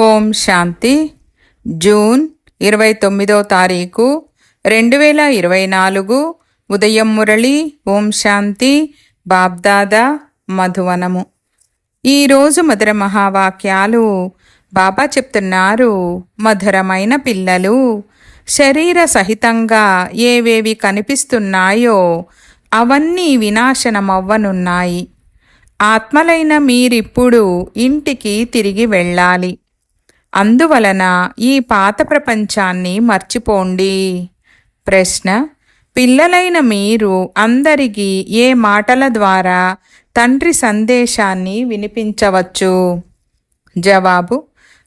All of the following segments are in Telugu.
ఓం శాంతి. జూన్ ఇరవై తొమ్మిదో తారీఖు రెండు వేల ఇరవై నాలుగు. ఉదయం మురళి ఓం శాంతి. బాబ్దాదా మధువనము. ఈరోజు మధుర మహావాక్యాలు బాబా చెప్తున్నారు. మధురమైన పిల్లలు శరీర సహితంగా ఏవేవి కనిపిస్తున్నాయో అవన్నీ వినాశనమవ్వనున్నాయి. ఆత్మలైన మీరిప్పుడు ఇంటికి తిరిగి వెళ్ళాలి. అందువలన ఈ పాత ప్రపంచాన్ని మర్చిపోండి. ప్రశ్న పిల్లలైన మీరు అందరికీ ఏ మాటల ద్వారా తండ్రి సందేశాన్ని వినిపించవచ్చు? జవాబు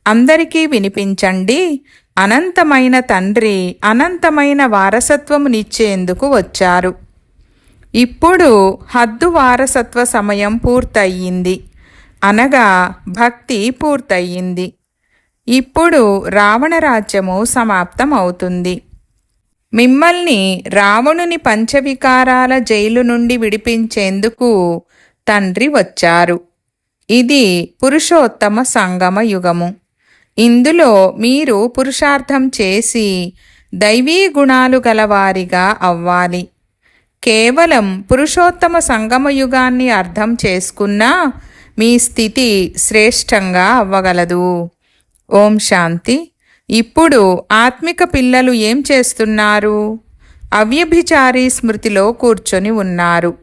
అందరికీ వినిపించండి. అనంతమైన తండ్రి అనంతమైన వారసత్వమునిచ్చేందుకు వచ్చారు. ఇప్పుడు హద్దు వారసత్వ సమయం పూర్తయింది. అనగా భక్తి పూర్తయింది. ఇప్పుడు రావణ రాజ్యము సమాప్తం అవుతుంది మిమ్మల్ని రావణుని పంచవికారాల జైలు నుండి విడిపించేందుకు తండ్రి వచ్చారు. ఇది పురుషోత్తమ సంగమ యుగము. ఇందులో మీరు పురుషార్థం చేసి దైవీ గుణాలు గలవారిగా అవ్వాలి. కేవలం పురుషోత్తమ సంగమ యుగాన్ని అర్థం చేసుకున్నా మీ స్థితి శ్రేష్టంగా అవ్వగలదు. ఓం శాంతి. ఇప్పుడు ఆత్మిక పిల్లలు ఏం చేస్తున్నారు? అవ్యభిచారి స్మృతిలో కూర్చొని ఉన్నారు.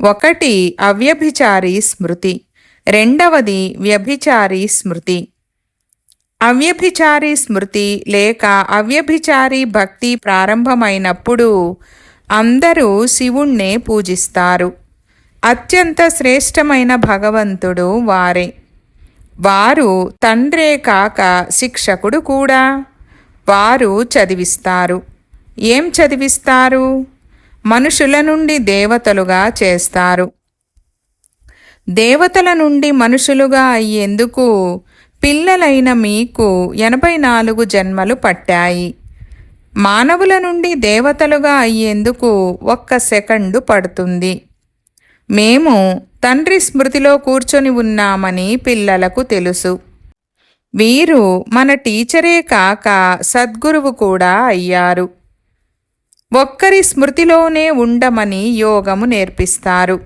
ఒకటి అవ్యభిచారి స్మృతి. రెండవది వ్యభిచారి స్మృతి. అవ్యభిచారి స్మృతి లేక అవ్యభిచారి భక్తి ప్రారంభమైనప్పుడు అందరూ శివుణ్ణే పూజిస్తారు. అత్యంత శ్రేష్టమైన భగవంతుడు వారే. వారు తండ్రే కాక శిక్షకుడు కూడా. వారు చదివిస్తారు. ఏం చదివిస్తారు? మనుషుల నుండి దేవతలుగా చేస్తారు. దేవతల నుండి మనుషులుగా అయ్యేందుకు పిల్లలైన మీకు ఎనభై నాలుగు జన్మలు పట్టాయి. మానవుల నుండి దేవతలుగా అయ్యేందుకు ఒక్క సెకండు పడుతుంది. మేము తండ్రి స్మృతిలో కూర్చొని ఉన్నామని పిల్లలకు తెలుసు. వీరు మన టీచరే కాక సద్గురువు కూడా అయ్యారు. ఒక్కరి స్మృతిలోనే ఉండమని యోగము నేర్పిస్తారు.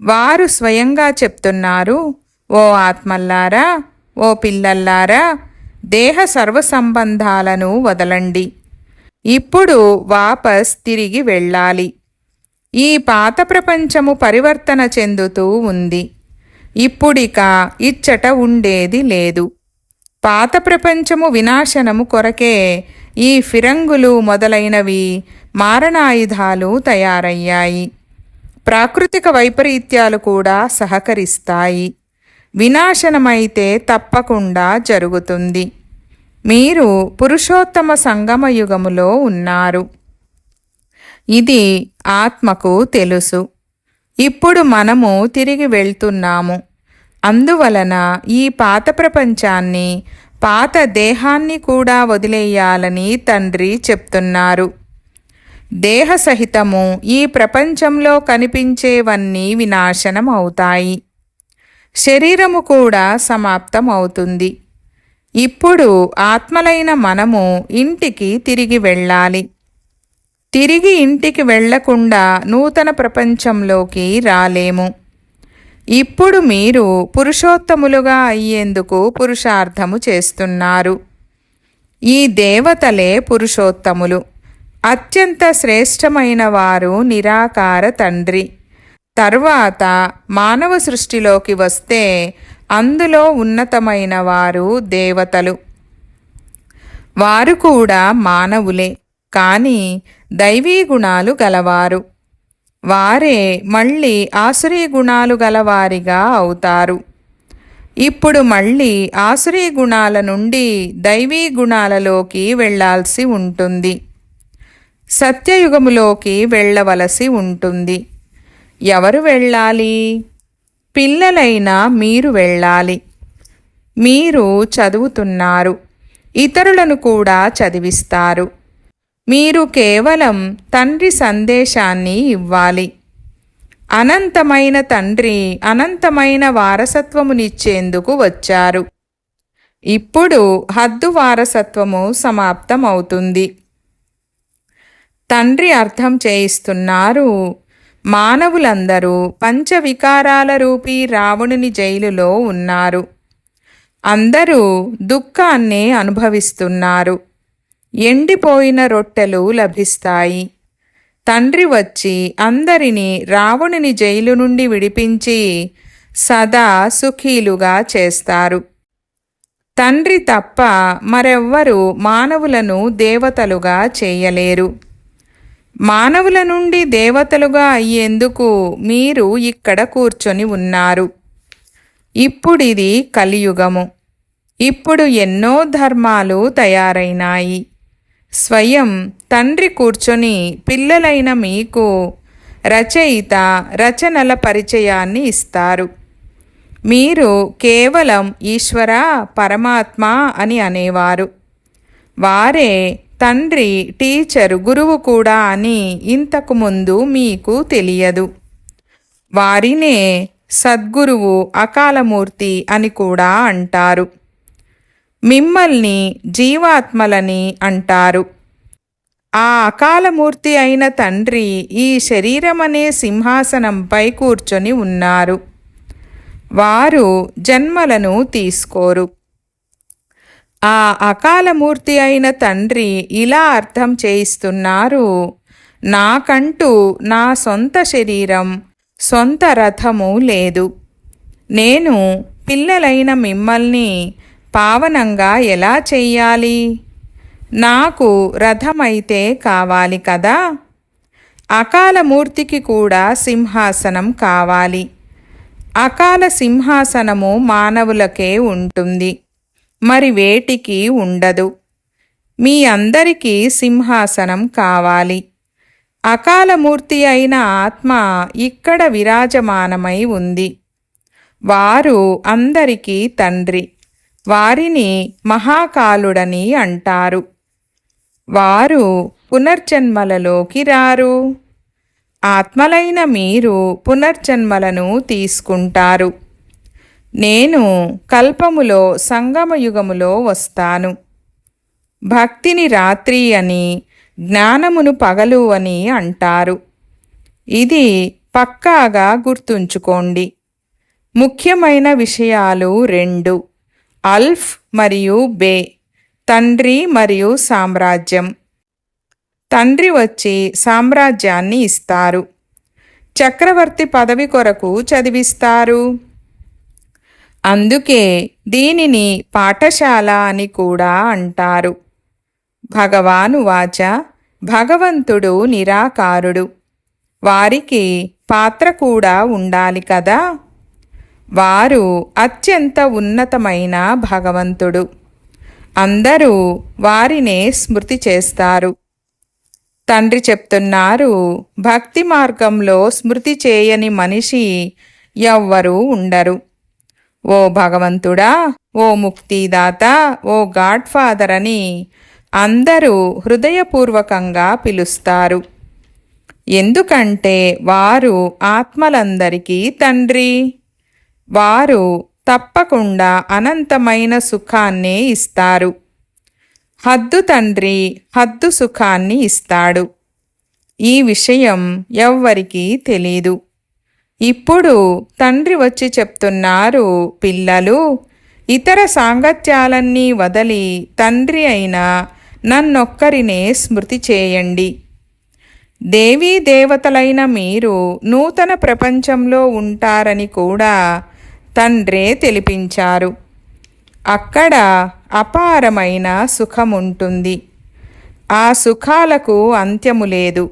వారు స్వయంగా చెప్తున్నారు ఓ ఆత్మల్లారా ఓ పిల్లల్లారా దేహ సర్వసంబంధాలను వదలండి. ఇప్పుడు వాపస్ తిరిగి వెళ్ళాలి. ఈ పాత ప్రపంచము పరివర్తన చెందుతూ ఉంది. ఇప్పుడిక ఇచ్చట ఉండేది లేదు. పాత ప్రపంచము వినాశనము కొరకే ఈ ఫిరంగులు మొదలైనవి మారణాయుధాలు తయారయ్యాయి. ప్రాకృతిక వైపరీత్యాలు కూడా సహకరిస్తాయి. వినాశనమైతే తప్పకుండా జరుగుతుంది. మీరు పురుషోత్తమ సంగమయుగములో ఉన్నారు. ఇది ఆత్మకు తెలుసు. ఇప్పుడు మనము తిరిగి వెళ్తున్నాము. అందువలన ఈ పాత ప్రపంచాన్ని పాత దేహాన్ని కూడా వదిలేయాలని తండ్రి చెప్తున్నారు. దేహ సహితము ఈ ప్రపంచంలో కనిపించేవన్నీ వినాశనం అవుతాయి శరీరము కూడా సమాప్తం అవుతుంది ఇప్పుడు ఆత్మలైన మనము ఇంటికి తిరిగి వెళ్ళాలి. తిరిగి ఇంటికి వెళ్ళకుండా నూతన ప్రపంచంలోకి రాలేము. ఇప్పుడు మీరు పురుషోత్తములుగా అయ్యేందుకు పురుషార్థము చేస్తున్నారు. ఈ దేవతలే పురుషోత్తములు. అత్యంత శ్రేష్టమైన వారు నిరాకార తండ్రి. తర్వాత మానవ సృష్టిలోకి వస్తే అందులో ఉన్నతమైన వారు దేవతలు. వారు కూడా మానవులే. కానీ దైవీ గుణాలు గలవారు. వారే మళ్ళీ ఆసురీ గుణాలు గలవారిగా అవుతారు. ఇప్పుడు మళ్ళీ ఆసురీ గుణాల నుండి దైవీ గుణాలలోకి వెళ్ళాల్సి ఉంటుంది. సత్యయుగములోకి వెళ్ళవలసి ఉంటుంది. ఎవరు వెళ్ళాలి పిల్లలైన మీరు వెళ్ళాలి మీరు చదువుతున్నారు. ఇతరులను కూడా చదివిస్తారు. మీరు కేవలం తండ్రి సందేశాన్ని ఇవ్వాలి. అనంతమైన తండ్రి అనంతమైన వారసత్వమునిచ్చేందుకు వచ్చారు. ఇప్పుడు హద్దు వారసత్వము సమాప్తమవుతుంది. తండ్రి అర్థం చేయిస్తున్నారు మానవులందరూ పంచవికారాల రూపీ రావణుని జైలులో ఉన్నారు. అందరూ దుఃఖాన్నే అనుభవిస్తున్నారు. ఎండిపోయిన రొట్టెలు లభిస్తాయి. తండ్రి వచ్చి అందరినీ రావణుని జైలు నుండి విడిపించి సదా సుఖీలుగా చేస్తారు. తండ్రి తప్ప మరెవ్వరూ మానవులను దేవతలుగా చేయలేరు. మానవుల నుండి దేవతలుగా అయ్యేందుకు మీరు ఇక్కడ కూర్చొని ఉన్నారు. ఇప్పుడిది కలియుగము. ఇప్పుడు ఎన్నో ధర్మాలు తయారైనాయి. స్వయం తండ్రి కూర్చొని పిల్లలైన మీకు రచయిత రచనల పరిచయాన్ని ఇస్తారు. మీరు కేవలం ఈశ్వర పరమాత్మ అని అనేవారు. వారే తండ్రి టీచరు గురువు కూడా అని ఇంతకు ముందు మీకు తెలియదు. వారినే సద్గురువు అకాలమూర్తి అని కూడా అంటారు. మిమ్మల్ని జీవాత్మలని అంటారు. ఆ అకాలమూర్తి అయిన తండ్రి ఈ శరీరమనే సింహాసనంపై కూర్చొని ఉన్నారు. వారు జన్మలను తీసుకోరు. ఆ అకాలమూర్తి అయిన తండ్రి ఇలా అర్థం చేయిస్తున్నారు నాకంటూ నా సొంత శరీరం సొంత రథము లేదు. నేను పిల్లలైన మిమ్మల్ని పావనంగా ఎలా చెయ్యాలి? నాకు రథమైతే కావాలి కదా? అకాలమూర్తికి కూడా సింహాసనం కావాలి. అకాల సింహాసనము మానవులకే ఉంటుంది. మరి వేటికి ఉండదు. మీ అందరికీ సింహాసనం కావాలి. అకాలమూర్తి అయిన ఆత్మ ఇక్కడ విరాజమానమై ఉంది. వారు అందరికీ తండ్రి. వారిని మహాకాలుడని అంటారు. వారు పునర్జన్మలలోకి రారు. ఆత్మలైన మీరు పునర్జన్మలను తీసుకుంటారు. నేను కల్పములో సంగమయుగములో వస్తాను. భక్తిని రాత్రి అని జ్ఞానమును పగలు అని అంటారు. ఇది పక్కాగా గుర్తుంచుకోండి. ముఖ్యమైన విషయాలు రెండు. అల్ఫ్ మరియు బే తండ్రి మరియు సామ్రాజ్యం. తండ్రి వచ్చి సామ్రాజ్యాన్ని ఇస్తారు. చక్రవర్తి పదవి కొరకు చదివిస్తారు. అందుకే దీనిని పాఠశాల అని కూడా అంటారు. భగవాను వాచ భగవంతుడు నిరాకారుడు. వారికి పాత్ర కూడా ఉండాలి కదా? వారు అత్యంత ఉన్నతమైన భగవంతుడు. అందరూ వారినే స్మృతి చేస్తారు. తండ్రి చెప్తున్నారు భక్తి మార్గంలో స్మృతి చేయని మనిషి ఎవ్వరూ ఉండరు. ఓ భగవంతుడా ఓ ముక్తిదాత ఓ గాడ్ ఫాదర్ అని అందరూ హృదయపూర్వకంగా పిలుస్తారు. ఎందుకంటే వారు ఆత్మలందరికీ తండ్రి. వారు తప్పకుండా అనంతమైన సుఖాన్నే ఇస్తారు. హద్దు తండ్రి హద్దు సుఖాన్ని ఇస్తాడు. ఈ విషయం ఎవ్వరికీ తెలీదు. ఇప్పుడు తండ్రి వచ్చి చెప్తున్నారు పిల్లలు ఇతర సాంగత్యాలన్నీ వదలి తండ్రి అయిన నన్నొక్కరినే స్మృతి చేయండి. దేవీ దేవతలైన మీరు నూతన ప్రపంచంలో ఉంటారని కూడా తండ్రే తెలిపించారు. అక్కడ అపారమైన సుఖముంటుంది. ఆ సుఖాలకు అంత్యము లేదు.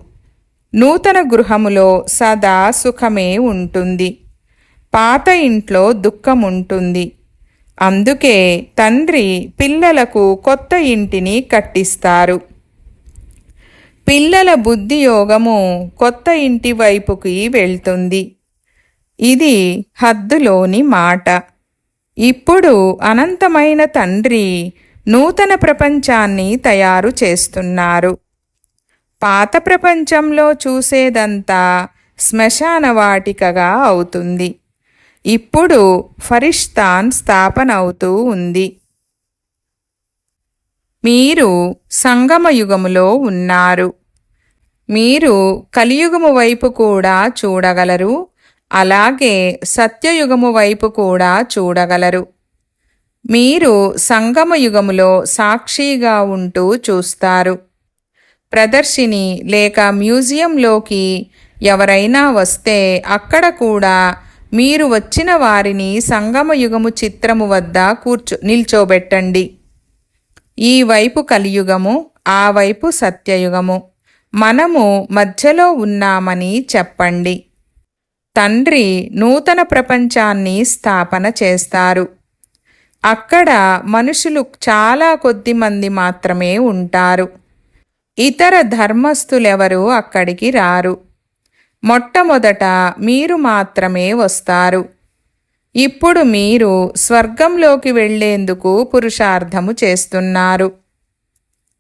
నూతన గృహములో సదా సుఖమే ఉంటుంది. పాత ఇంట్లో దుఃఖముంటుంది. అందుకే తండ్రి పిల్లలకు కొత్త ఇంటిని కట్టిస్తారు. పిల్లల బుద్ధి యోగము కొత్త ఇంటి వైపుకి వెళ్తుంది. ఇది హద్దులోని మాట. ఇప్పుడు అనంతమైన తండ్రి నూతన ప్రపంచాన్ని తయారు చేస్తున్నారు. పాత ప్రపంచంలో చూసేదంతా శ్మశాన వాటికగా అవుతుంది. ఇప్పుడు ఫరిష్తాన్ స్థాపన అవుతూ ఉంది. మీరు సంగమయుగములో ఉన్నారు. మీరు కలియుగము వైపు కూడా చూడగలరు. అలాగే సత్యయుగము వైపు కూడా చూడగలరు. మీరు సంగమయుగములో సాక్షిగా ఉంటూ చూస్తారు. ప్రదర్శిని లేక మ్యూజియంలోకి ఎవరైనా వస్తే అక్కడ కూడా మీరు వచ్చిన వారిని సంగమయుగము చిత్రము వద్ద కూర్చో నిల్చోబెట్టండి. ఈ వైపు కలియుగము ఆ వైపు సత్యయుగము. మనము మధ్యలో ఉన్నామని చెప్పండి. తండ్రి నూతన ప్రపంచాన్ని స్థాపన చేస్తారు. అక్కడ మనుషులు చాలా కొద్ది మంది మాత్రమే ఉంటారు. ఇతర ధర్మస్థులెవరూ అక్కడికి రారు. మొట్టమొదట మీరు మాత్రమే వస్తారు. ఇప్పుడు మీరు స్వర్గంలోకి వెళ్ళేందుకు పురుషార్థము చేస్తున్నారు.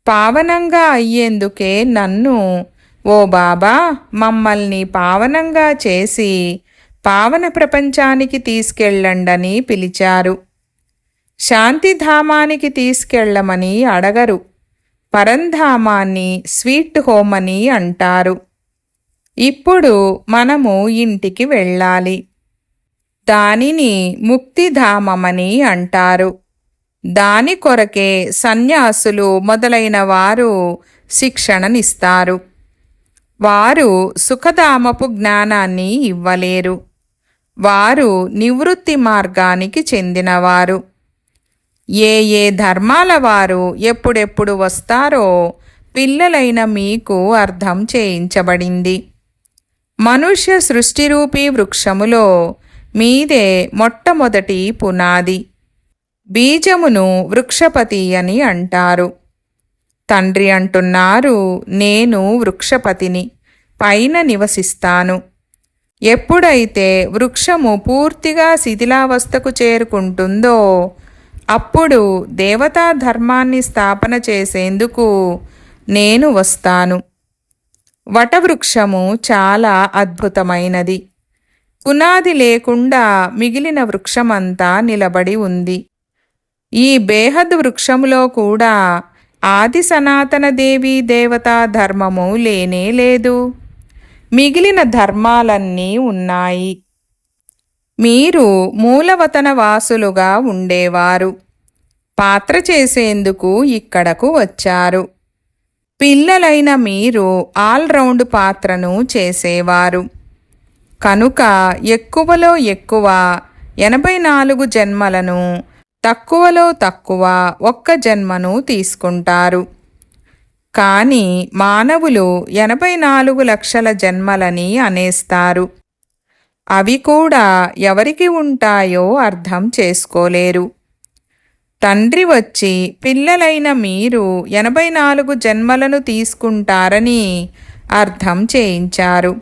పావనంగా అయ్యేందుకే నన్ను ఓ బాబా మమ్మల్ని పావనంగా చేసి పావన ప్రపంచానికి తీసుకెళ్ళండని పిలిచారు. శాంతిధామానికి తీసుకెళ్ళమని అడగరు. పరంధామాన్ని స్వీట్ హోమ్ అని అంటారు. ఇప్పుడు మనము ఇంటికి వెళ్ళాలి. దానిని ముక్తిధామమని అంటారు. దాని కొరకే సన్యాసులు మొదలైన వారు శిక్షణనిస్తారు. వారు సుఖధామపు జ్ఞానాన్ని ఇవ్వలేరు. వారు నివృత్తి మార్గానికి చెందినవారు. ఏ ఏ ధర్మాల వారు ఎప్పుడెప్పుడు వస్తారో పిల్లలైన మీకు అర్థం చేయించబడింది. మనుష్య సృష్టిరూపీ వృక్షములో మీదే మొట్టమొదటి పునాది. బీజమును వృక్షపతి అని అంటారు. తండ్రి అంటున్నారు నేను వృక్షపతిని. పైన నివసిస్తాను. ఎప్పుడైతే వృక్షము పూర్తిగా శిథిలావస్థకు చేరుకుంటుందో అప్పుడు దేవతా ధర్మాన్ని స్థాపన చేసేందుకు నేను వస్తాను. వటవృక్షము చాలా అద్భుతమైనది. పునాది లేకుండా మిగిలిన వృక్షమంతా నిలబడి ఉంది. ఈ బేహద్ వృక్షములో కూడా ఆది సనాతన దేవీ దేవతా ధర్మము లేనే లేదు. మిగిలిన ధర్మాలన్నీ ఉన్నాయి. మీరు మూలవతన వాసులుగా ఉండేవారు. పాత్ర చేసేందుకు ఇక్కడకు వచ్చారు. పిల్లలైన మీరు ఆల్రౌండ్ పాత్రను చేసేవారు. కనుక ఎక్కువలో ఎక్కువ ఎనభై నాలుగు జన్మలను తక్కువలో తక్కువ ఒక్క జన్మను తీసుకుంటారు. కానీ మానవులు ఎనభై నాలుగు లక్షల జన్మలని అనేస్తారు. అవి కూడా ఎవరికి ఉంటాయో అర్థం చేసుకోలేరు. తండ్రి వచ్చి పిల్లలైన మీరు ఎనభై నాలుగు జన్మలను తీసుకుంటారని అర్థం చేయించారు.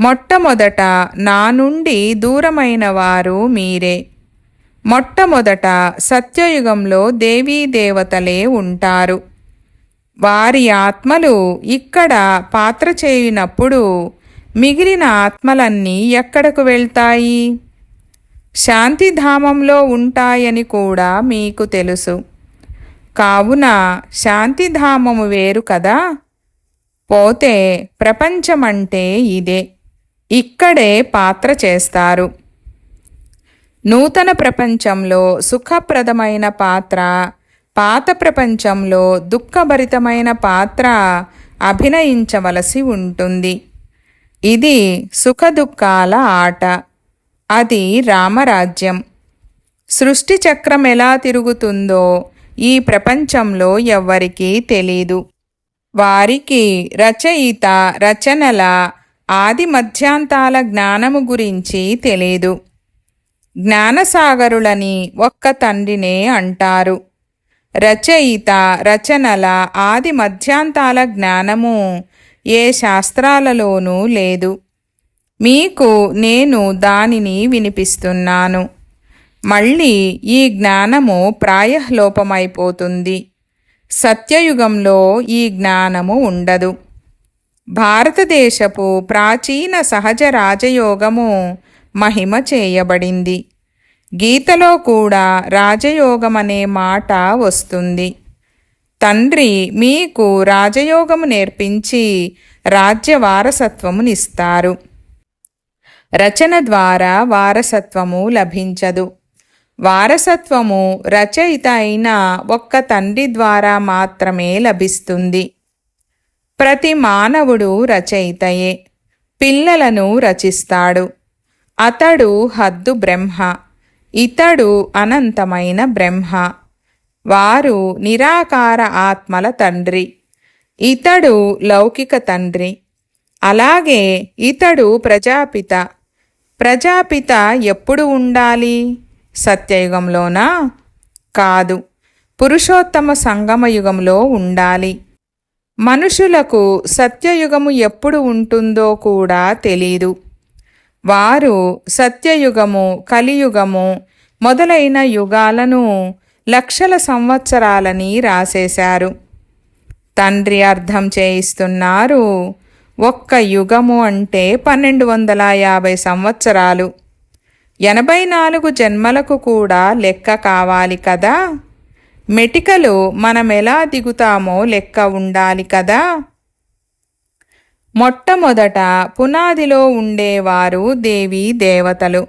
మొట్టమొదట నా నుండి దూరమైన వారు మీరే. మొట్టమొదట సత్యయుగంలో దేవీ దేవతలే ఉంటారు. వారి ఆత్మలు ఇక్కడ పాత్ర చేయునప్పుడు మిగిలిన ఆత్మలన్నీ ఎక్కడకు వెళ్తాయి? శాంతిధామంలో ఉంటాయని కూడా మీకు తెలుసు. కావున శాంతిధామము వేరు కదా? పోతే ప్రపంచమంటే ఇదే. ఇక్కడే పాత్ర చేస్తారు. నూతన ప్రపంచంలో సుఖప్రదమైన పాత్ర పాత ప్రపంచంలో దుఃఖభరితమైన పాత్ర అభినయించవలసి ఉంటుంది. ఇది సుఖదుఖాల ఆట. అది రామరాజ్యం. సృష్టి చక్రం ఎలా తిరుగుతుందో ఈ ప్రపంచంలో ఎవ్వరికీ తెలీదు. వారికి రచయిత రచనల ఆది మధ్యాంతాల జ్ఞానము గురించి తెలీదు. జ్ఞానసాగరులని ఒక్క తండ్రినే అంటారు. రచయిత రచనల ఆది మధ్యాంతాల జ్ఞానము ఏ శాస్త్రాలలోనూ లేదు. మీకు నేను దానిని వినిపిస్తున్నాను. మళ్ళీ ఈ జ్ఞానము ప్రాయలోపమైపోతుంది. సత్యయుగంలో ఈ జ్ఞానము ఉండదు. భారతదేశపు ప్రాచీన సహజ రాజయోగము మహిమ చేయబడింది. గీతలో కూడా రాజయోగమనే మాట వస్తుంది. తండ్రి మీకు రాజయోగము నేర్పించి రాజ్య వారసత్వమునిస్తారు రచన ద్వారా వారసత్వము లభించదు. వారసత్వము రచయిత అయిన ఒక్క తండ్రి ద్వారా మాత్రమే లభిస్తుంది. ప్రతి మానవుడు రచయితయే. పిల్లలను రచిస్తాడు. అతడు హద్దు బ్రహ్మ. ఇతడు అనంతమైన బ్రహ్మ. వారు నిరాకార ఆత్మల తండ్రి. ఇతడు లౌకిక తండ్రి. అలాగే ఇతడు ప్రజాపిత. ప్రజాపిత ఎప్పుడు ఉండాలి? సత్యయుగంలోనా? కాదు. పురుషోత్తమ సంగమయుగంలో ఉండాలి. మనుషులకు సత్యయుగము ఎప్పుడు ఉంటుందో కూడా తెలీదు. వారు సత్యయుగము కలియుగము మొదలైన యుగాలను లక్షల సంవత్సరాలని రాసేశారు. తండ్రి అర్థం చేయిస్తున్నారు ఒక్క యుగము అంటే పన్నెండు వందల యాభై సంవత్సరాలు. ఎనభై నాలుగు జన్మలకు కూడా లెక్క కావాలి కదా? మెటికలు మనం ఎలా దిగుతామో లెక్క ఉండాలి కదా? మొట్టమొదట పునాదిలో ఉండేవారు దేవీ దేవతలు.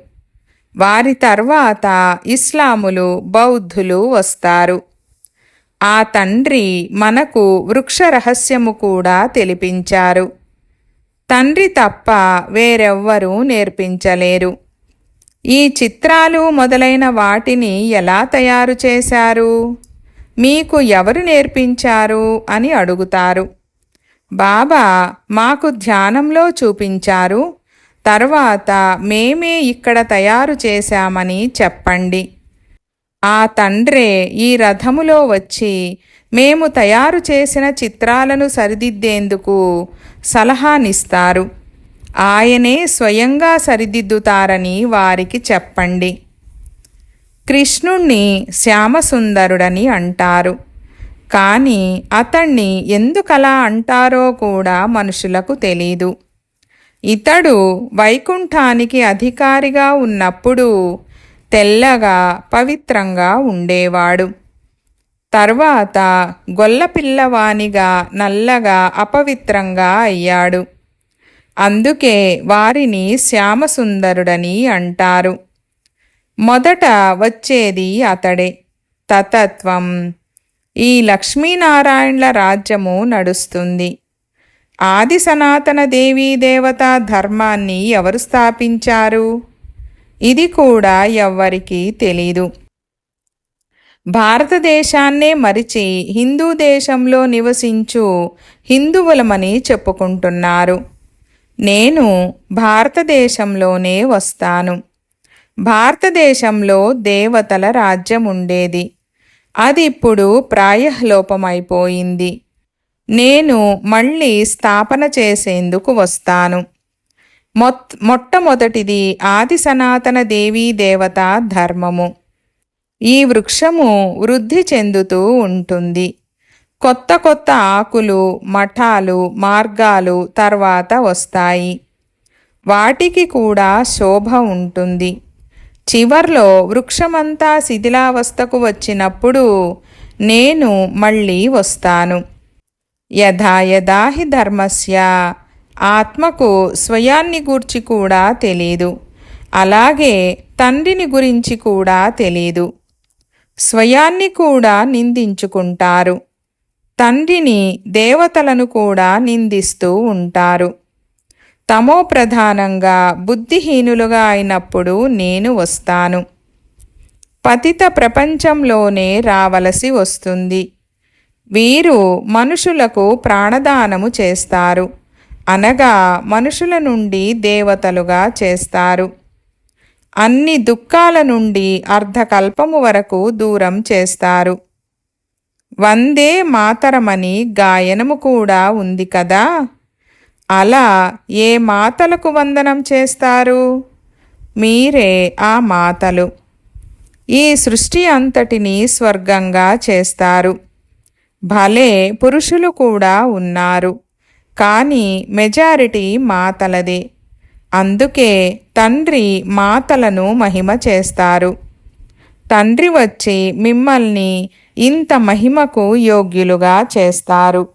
వారి తర్వాత ఇస్లాములు బౌద్ధులు వస్తారు. ఆ తండ్రి మనకు వృక్ష రహస్యము కూడా తెలిపించారు. తండ్రి తప్ప వేరెవ్వరూ నేర్పించలేరు. ఈ చిత్రాలు మొదలైన వాటిని ఎలా తయారు చేశారు? మీకు ఎవరు నేర్పించారు అని అడుగుతారు. బాబా మాకు ధ్యానంలో చూపించారు. తర్వాత మేమే ఇక్కడ తయారు చేశామని చెప్పండి. ఆ తండ్రే ఈ రథములో వచ్చి మేము తయారు చేసిన చిత్రాలను సరిదిద్దేందుకు సలహానిస్తారు. ఆయనే స్వయంగా సరిదిద్దుతారని వారికి చెప్పండి. కృష్ణుణ్ణి శ్యామసుందరుడని అంటారు. కానీ అతణ్ణి ఎందుకలా అంటారో కూడా మనుషులకు తెలీదు. ఇతడు వైకుంఠానికి అధికారిగా ఉన్నప్పుడు తెల్లగా పవిత్రంగా ఉండేవాడు. తర్వాత గొల్లపిల్లవానిగా నల్లగా అపవిత్రంగా అయ్యాడు. అందుకే వారిని శ్యామసుందరుడని అంటారు. మొదట వచ్చేది అతడే. తతత్వం ఈ లక్ష్మీనారాయణల రాజ్యము నడుస్తుంది. ఆది సనాతన దేవీ దేవత ధర్మాన్ని ఎవరు స్థాపించారు? ఇది కూడా ఎవ్వరికీ తెలీదు. భారతదేశాన్నే మరిచి హిందూ దేశంలో నివసించు హిందువులమని చెప్పుకుంటున్నారు. నేను భారతదేశంలోనే వస్తాను. భారతదేశంలో దేవతల రాజ్యం ఉండేది అది ఇప్పుడు ప్రాయలోపమైపోయింది. నేను మళ్ళీ స్థాపన చేసేందుకు వస్తాను. మొత్ మొట్టమొదటిది ఆది సనాతన దేవీ దేవత ధర్మము. ఈ వృక్షము వృద్ధి చెందుతూ ఉంటుంది. కొత్త కొత్త ఆకులు మఠాలు మార్గాలు తర్వాత వస్తాయి. వాటికి కూడా శోభ ఉంటుంది. చివర్లో వృక్షమంతా శిథిలావస్థకు వచ్చినప్పుడు నేను మళ్ళీ వస్తాను. యథా యథాహి ధర్మస్య. ఆత్మకు స్వయాన్ని గూర్చి కూడా తెలీదు. అలాగే తండ్రిని గురించి కూడా తెలీదు. స్వయాన్ని కూడా నిందించుకుంటారు. తండ్రిని దేవతలను కూడా నిందిస్తూ ఉంటారు. తమో ప్రధానంగా బుద్ధిహీనులుగా అయినప్పుడు నేను వస్తాను. పతిత ప్రపంచంలోనే రావలసి వస్తుంది. వీరు మనుషులకు ప్రాణదానము చేస్తారు. అనగా మనుషుల నుండి దేవతలుగా చేస్తారు. అన్ని దుఃఖాల నుండి అర్ధకల్పము వరకు దూరం చేస్తారు. వందే మాతరమని గాయనము కూడా ఉంది కదా? అలా ఏ మాతలకు వందనం చేస్తారు? మీరే ఆ మాతలు. ఈ సృష్టి అంతటిని స్వర్గంగా చేస్తారు. భలే పురుషులు కూడా ఉన్నారు. కానీ మెజారిటీ మాతలదే. అందుకే తండ్రి మాతలను మహిమ చేస్తారు. తండ్రి వచ్చి మిమ్మల్ని ఇంత మహిమకు యోగ్యులుగా చేస్తారు.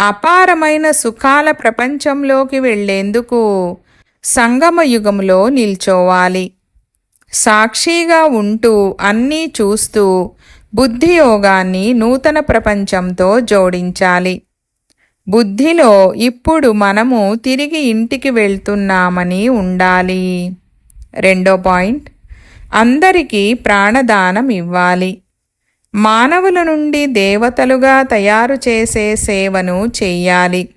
అపారమైన సుఖాల ప్రపంచంలోకి వెళ్ళేందుకు సంగమ యుగంలో నిల్చోవాలి. సాక్షిగా ఉంటూ అన్నీ చూస్తూ బుద్ధి యోగాన్ని నూతన ప్రపంచంతో జోడించాలి. బుద్ధిలో ఇప్పుడు మనము తిరిగి ఇంటికి వెళ్తున్నామని ఉండాలి. రెండో పాయింట్. అందరికీ ప్రాణదానం ఇవ్వాలి. మానవుల నుండి దేవతలుగా తయారు చేసే సేవను చెయ్యాలి.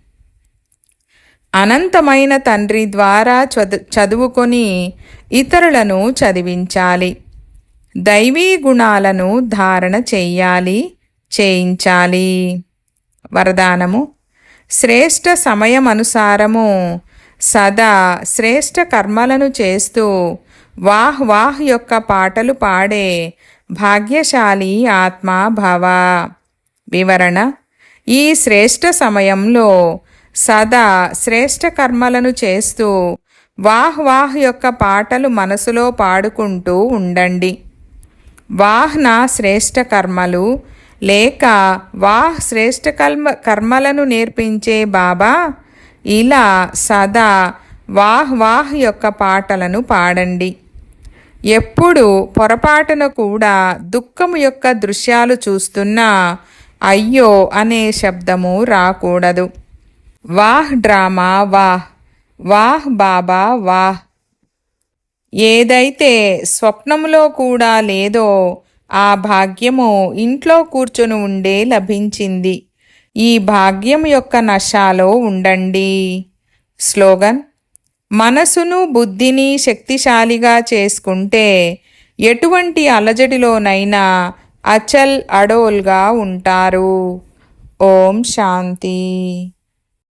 అనంతమైన తండ్రి ద్వారా చదు చదువుకొని ఇతరులను చదివించాలి. దైవీ గుణాలను ధారణ చెయ్యాలి చేయించాలి. వరదానము శ్రేష్ఠ సమయమనుసారము సదా శ్రేష్ట కర్మలను చేస్తూ వాహ్ వాహ్ యొక్క పాటలు పాడే భాగ్యశాలి ఆత్మ భవ. వివరణ ఈ శ్రేష్ఠ సమయంలో సదా శ్రేష్ఠ కర్మలను చేస్తూ వాహ్ వాహ్ యొక్క పాటలు మనసులో పాడుకుంటూ ఉండండి. వాహ్ నా శ్రేష్ఠ కర్మలు లేక వాహ్ శ్రేష్ఠ కర్మ కర్మలను నేర్పించే బాబా ఇలా సదా వాహ్ వాహ్ యొక్క పాటలను పాడండి. ఎప్పుడు పొరపాటున కూడా దుఃఖము యొక్క దృశ్యాలు చూస్తున్నా అయ్యో అనే శబ్దము రాకూడదు. వాహ్ డ్రామా వాహ్ వాహ్ బాబా వాహ్. ఏదైతే స్వప్నములో కూడా లేదో ఆ భాగ్యము ఇంట్లో కూర్చొని ఉండే లభించింది. ఈ భాగ్యం యొక్క నశాలో ఉండండి. స్లోగన్ మనసును బుద్ధిని శక్తిశాలిగా చేసుకుంటే ఎటువంటి అలజడిలోనైనా అచల్ అడోల్గా ఉంటారు. ఓం శాంతి.